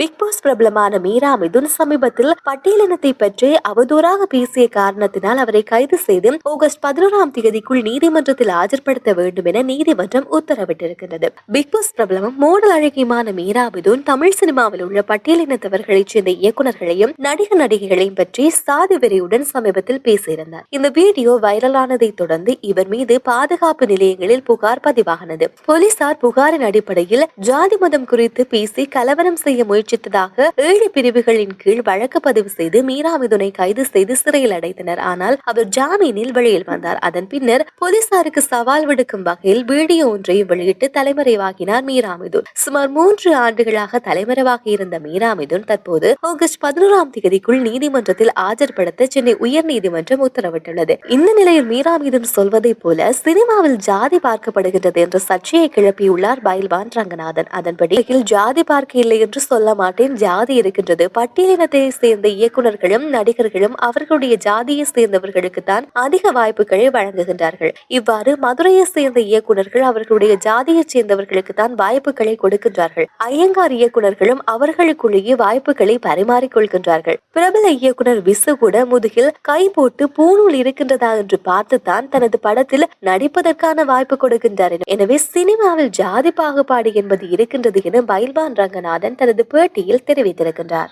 Big pass பிரபலமான மீரா மிதுன் சமீபத்தில் பட்டியலினத்தை பற்றி அவதூறாக பேசிய காரணத்தினால் அவரை கைது செய்து ஆகஸ்ட் பதினோராம் தேதிக்குள் நீதிமன்றத்தில் ஆஜர்படுத்த வேண்டும் என நீதிமன்றம் உத்தரவிட்டிருக்கிறது பிக் பாஸ் பிரபலமும் மோடல் அழகியமான மீரா மிதுன் தமிழ் சினிமாவில் உள்ள பட்டியலினத்தவர்களைச் சேர்ந்த இயக்குநர்களையும் நடிகர் நடிகைகளையும் பற்றி சாதி வெறியுடன் சமீபத்தில் பேசியிருந்தார். இந்த வீடியோ வைரலானதை தொடர்ந்து இவர் மீது பாதுகாப்பு நிலையங்களில் புகார் பதிவாகினது. போலீசார் புகாரின் அடிப்படையில் ஜாதி மதம் குறித்து பேசி கலவரம் செய்ய முயற்சி முயற்சித்ததாக ஏழு பிரிவுகளின் கீழ் வழக்கு பதிவு செய்து மீரா மிதுனை கைது செய்து சிறையில் அடைத்தனர். ஆனால் அவர் ஜாமீனில் வெளியில் வந்தார். அதன் பின்னர் போலீசாருக்கு சவால் விடுக்கும் வகையில் வீடியோ ஒன்றையும் வெளியிட்டு தலைமறைவாகினார் மீரா மிதுன் சுமார் மூன்று ஆண்டுகளாக தலைமறைவாக இருந்த மீரா மிதுன் தற்போது ஆகஸ்ட் பதினோராம் தேதிக்குள் நீதிமன்றத்தில் ஆஜர்படுத்த சென்னை உயர் நீதிமன்றம் உத்தரவிட்டுள்ளது. இந்த நிலையில் மீரா மிதுன் சொல்வதை போல சினிமாவில் ஜாதி பார்க்கப்படுகின்றது என்ற சர்ச்சையை கிளப்பியுள்ளார் பைல்வான் ரங்கநாதன். அதன்படி ஜாதி பார்க்க இல்லை என்று சொல்ல மாட்டேன் ஜாதி இருக்கின்றது. பட்டியலினத்தை சேர்ந்த இயக்குநர்களும் நடிகர்களும் அவர்களுடைய ஜாதியை சேர்ந்தவர்களுக்கு தான் அதிக வாய்ப்புகளை வழங்குகின்றார்கள். இவ்வாறு மதுரையை சேர்ந்த இயக்குநர்கள் அவர்களுடைய ஜாதியை சேர்ந்தவர்களுக்கு தான் வாய்ப்புகளை கொடுக்கின்றார்கள். ஐயங்கார் இயக்குநர்களும் அவர்களுக்குள்ளேயே வாய்ப்புகளை பரிமாறிக்கொள்கின்றார்கள். பிரபல இயக்குனர் விசு கூட முதுகில் கை போட்டு பூணூல் இருக்கின்றதா என்று பார்த்துதான் தனது படத்தில் நடிப்பதற்கான வாய்ப்பு கொடுக்கின்றார். எனவே சினிமாவில் ஜாதி பாகுபாடு என்பது இருக்கின்றது என பயில்வான் ரங்கநாதன் தனது பேட்டியில் தெரிவித்திருக்கின்றார்.